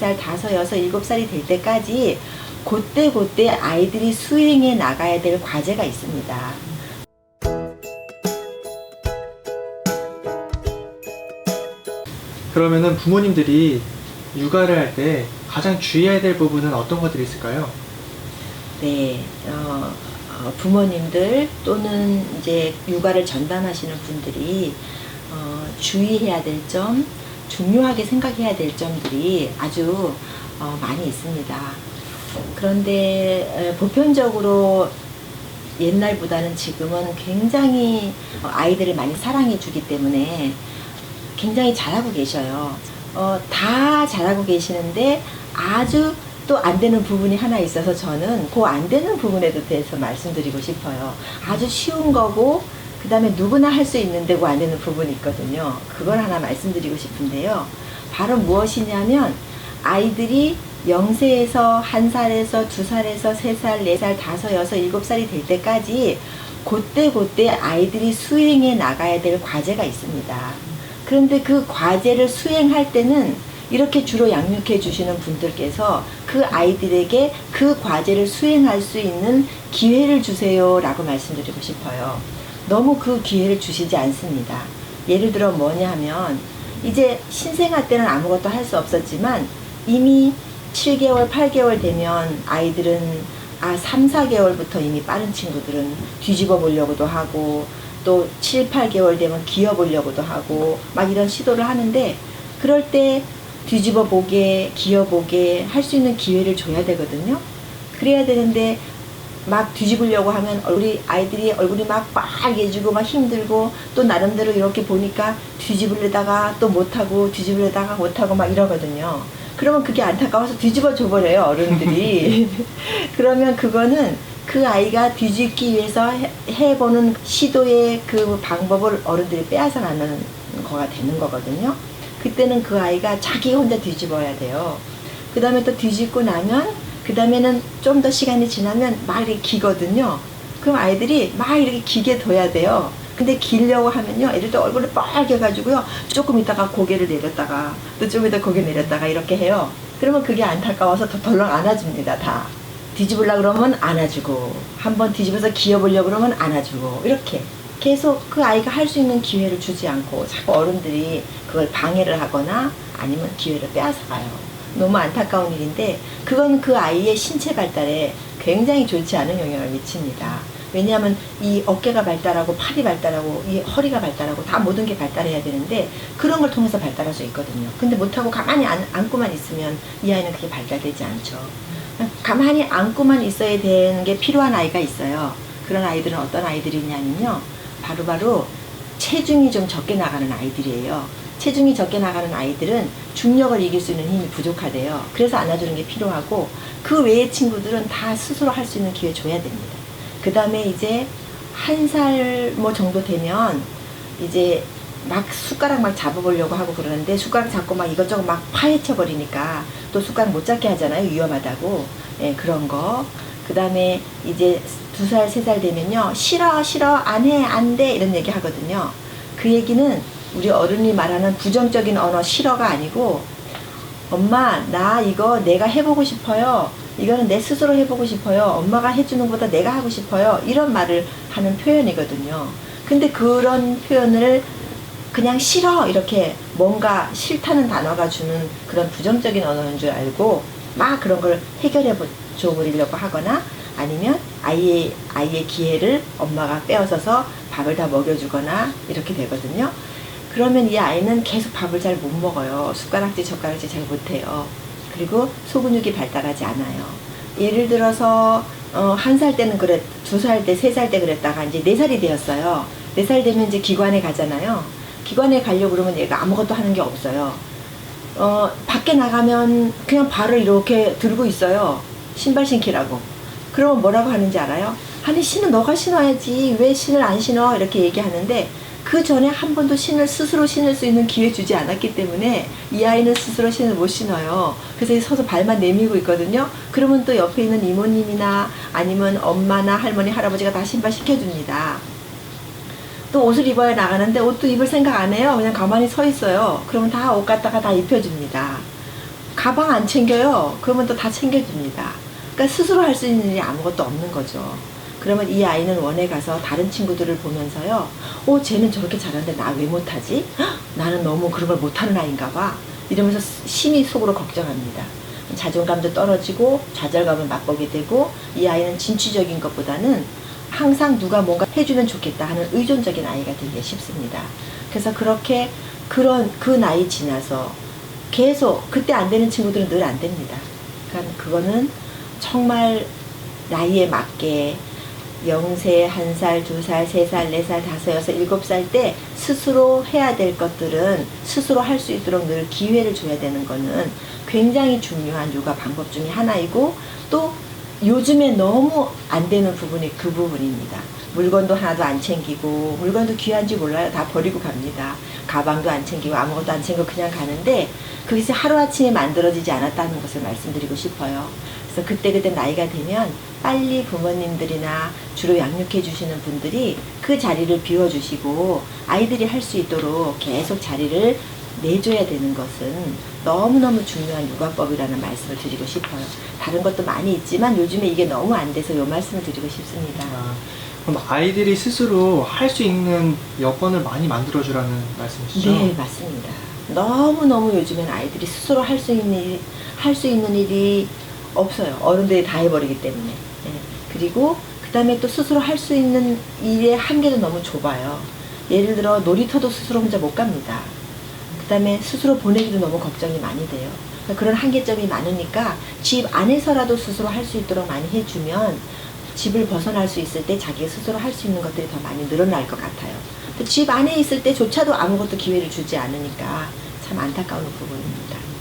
살, 다섯, 여섯, 일곱 살이 될 때까지 그때 그때 아이들이 수행해 나가야 될 과제가 있습니다. 그러면은 부모님들이 육아를 할 때 가장 주의해야 될 부분은 어떤 것들이 있을까요? 네, 어, 어, 부모님들 또는 이제 육아를 전담하시는 분들이 어, 주의해야 될 점, 중요하게 생각해야 될 점들이 아주 어, 많이 있습니다. 그런데 에, 보편적으로 옛날보다는 지금은 굉장히 어, 아이들을 많이 사랑해 주기 때문에 굉장히 잘하고 계셔요. 어, 다 잘하고 계시는데 아주 또 안 되는 부분이 하나 있어서 저는 그 안 되는 부분에 대해서 말씀드리고 싶어요. 아주 쉬운 거고 그 다음에 누구나 할 수 있는데 그안 되는 부분이 있거든요. 그걸 하나 말씀드리고 싶은데요. 바로 무엇이냐면 아이들이 0세에서 1살에서 2살에서 3살, 4살, 5, 6, 7살이 될 때까지 그때 그때 아이들이 수행해 나가야 될 과제가 있습니다. 그런데 그 과제를 수행할 때는 이렇게 주로 양육해 주시는 분들께서 그 아이들에게 그 과제를 수행할 수 있는 기회를 주세요 라고 말씀드리고 싶어요. 너무 그 기회를 주시지 않습니다. 예를 들어 뭐냐 하면 이제 신생아 때는 아무것도 할 수 없었지만 이미 7개월, 8개월 되면 아이들은 아, 3, 4개월부터 이미 빠른 친구들은 뒤집어 보려고도 하고 또 7, 8개월 되면 기어 보려고도 하고 막 이런 시도를 하는데 그럴 때 뒤집어 보게, 기어 보게 할 수 있는 기회를 줘야 되거든요. 그래야 되는데 막 뒤집으려고 하면 우리 아이들이 얼굴이 막 빨개지고 막 힘들고 또 나름대로 이렇게 보니까 뒤집으려다가 또 못하고 뒤집으려다가 못하고 막 이러거든요. 그러면 그게 안타까워서 뒤집어 줘버려요 어른들이. 그러면 그거는 그 아이가 뒤집기 위해서 해- 해보는 시도의 그 방법을 어른들이 빼앗아가는 거가 되는 거거든요. 그때는 그 아이가 자기 혼자 뒤집어야 돼요. 그 다음에 또 뒤집고 나면 그 다음에는 좀 더 시간이 지나면 막 이렇게 기거든요. 그럼 아이들이 막 이렇게 기게 둬야 돼요. 근데 기려고 하면요. 애들 도 얼굴을 빨개 가지고요. 조금 있다가 고개를 내렸다가 또 좀 있다 고개 내렸다가 이렇게 해요. 그러면 그게 안타까워서 더 덜렁 안아줍니다. 다. 뒤집으려 그러면 안아주고 한번 뒤집어서 기어보려 그러면 안아주고 이렇게 계속 그 아이가 할 수 있는 기회를 주지 않고 자꾸 어른들이 그걸 방해를 하거나 아니면 기회를 빼앗아가요. 너무 안타까운 일인데 그건 그 아이의 신체 발달에 굉장히 좋지 않은 영향을 미칩니다. 왜냐하면 이 어깨가 발달하고 팔이 발달하고 이 허리가 발달하고 다 모든 게 발달해야 되는데 그런 걸 통해서 발달할 수 있거든요. 근데 못하고 가만히 안, 안고만 있으면 이 아이는 그게 발달되지 않죠. 가만히 안고만 있어야 되는 게 필요한 아이가 있어요. 그런 아이들은 어떤 아이들이냐면요. 바로바로 체중이 좀 적게 나가는 아이들이에요. 체중이 적게 나가는 아이들은 중력을 이길 수 있는 힘이 부족하대요. 그래서 안아주는 게 필요하고 그 외의 친구들은 다 스스로 할 수 있는 기회 줘야 됩니다. 그 다음에 이제 한 살 뭐 정도 되면 이제 막 숟가락 막 잡아보려고 하고 그러는데 숟가락 잡고 막 이것저것 막 파헤쳐 버리니까 또 숟가락 못 잡게 하잖아요. 위험하다고. 예 그런 거 그 다음에 이제 두 살 세 살 되면요 싫어 싫어. 안 해. 안 돼. 이런 얘기 하거든요. 그 얘기는 우리 어른이 말하는 부정적인 언어 싫어가 아니고 엄마 나 이거 내가 해보고 싶어요. 이거는 내 스스로 해보고 싶어요. 엄마가 해주는 것보다 내가 하고 싶어요. 이런 말을 하는 표현이거든요. 근데 그런 표현을 그냥 싫어. 이렇게 뭔가 싫다는 단어가 주는 그런 부정적인 언어인 줄 알고 막 그런 걸 해결해 줘 버리려고 하거나 아니면 아이의 아이의 기회를 엄마가 빼앗아서 밥을 다 먹여주거나 이렇게 되거든요. 그러면 이 아이는 계속 밥을 잘 못 먹어요. 숟가락질 젓가락질 잘 못해요. 그리고 소근육이 발달하지 않아요. 예를 들어서 어, 한 살 때는 그랬, 두 살 때, 세 살 때 그랬다가 이제 네 살이 되었어요. 네 살 되면 이제 기관에 가잖아요. 기관에 가려고 그러면 얘가 아무것도 하는 게 없어요. 어, 밖에 나가면 그냥 발을 이렇게 들고 있어요. 신발 신기라고. 그러면 뭐라고 하는지 알아요? 아니, 신은 너가 신어야지. 왜 신을 안 신어? 이렇게 얘기하는데 그 전에 한 번도 신을 스스로 신을 수 있는 기회 주지 않았기 때문에 이 아이는 스스로 신을 못 신어요. 그래서 서서 발만 내밀고 있거든요. 그러면 또 옆에 있는 이모님이나 아니면 엄마나 할머니, 할아버지가 다 신발 시켜줍니다. 또 옷을 입어야 나가는데 옷도 입을 생각 안 해요. 그냥 가만히 서 있어요. 그러면 다 옷 갖다가 다 입혀줍니다. 가방 안 챙겨요. 그러면 또 다 챙겨줍니다. 그러니까 스스로 할 수 있는 일이 아무것도 없는 거죠. 그러면 이 아이는 원에 가서 다른 친구들을 보면서요. 어, 쟤는 저렇게 잘하는데 나 왜 못하지? 헉, 나는 너무 그런 걸 못하는 아이인가 봐. 이러면서 심히 속으로 걱정합니다. 자존감도 떨어지고 좌절감을 맛보게 되고 이 아이는 진취적인 것보다는 항상 누가 뭔가 해주면 좋겠다 하는 의존적인 아이가 되기 쉽습니다. 그래서 그렇게 그런 그 나이 지나서 계속 그때 안 되는 친구들은 늘 안 됩니다. 그러니까 그거는 정말 나이에 맞게 0세, 1살, 2살, 3살, 4살, 5, 6, 7살 때 스스로 해야 될 것들은 스스로 할 수 있도록 늘 기회를 줘야 되는 거는 굉장히 중요한 육아 방법 중에 하나이고 또 요즘에 너무 안 되는 부분이 그 부분입니다. 물건도 하나도 안 챙기고 물건도 귀한지 몰라요. 다 버리고 갑니다. 가방도 안 챙기고 아무것도 안 챙기고 그냥 가는데 그것이 하루아침에 만들어지지 않았다는 것을 말씀드리고 싶어요. 그래서 그때그때 나이가 되면 빨리 부모님들이나 주로 양육해 주시는 분들이 그 자리를 비워주시고 아이들이 할 수 있도록 계속 자리를 내줘야 되는 것은 너무너무 중요한 육아법이라는 말씀을 드리고 싶어요. 다른 것도 많이 있지만 요즘에 이게 너무 안 돼서 이 말씀을 드리고 싶습니다. 아, 그럼 아이들이 스스로 할 수 있는 여건을 많이 만들어주라는 말씀이시죠? 네, 맞습니다. 너무너무 요즘엔 아이들이 스스로 할 수 있는 일, 할수 있는 일이 없어요. 어른들이 다 해버리기 때문에. 예. 그리고 그 다음에 또 스스로 할 수 있는 일의 한계도 너무 좁아요. 예를 들어 놀이터도 스스로 혼자 못 갑니다. 그 다음에 스스로 보내기도 너무 걱정이 많이 돼요. 그러니까 그런 한계점이 많으니까 집 안에서라도 스스로 할 수 있도록 많이 해주면 집을 벗어날 수 있을 때 자기가 스스로 할 수 있는 것들이 더 많이 늘어날 것 같아요. 또 집 안에 있을 때조차도 아무것도 기회를 주지 않으니까 참 안타까운 부분입니다.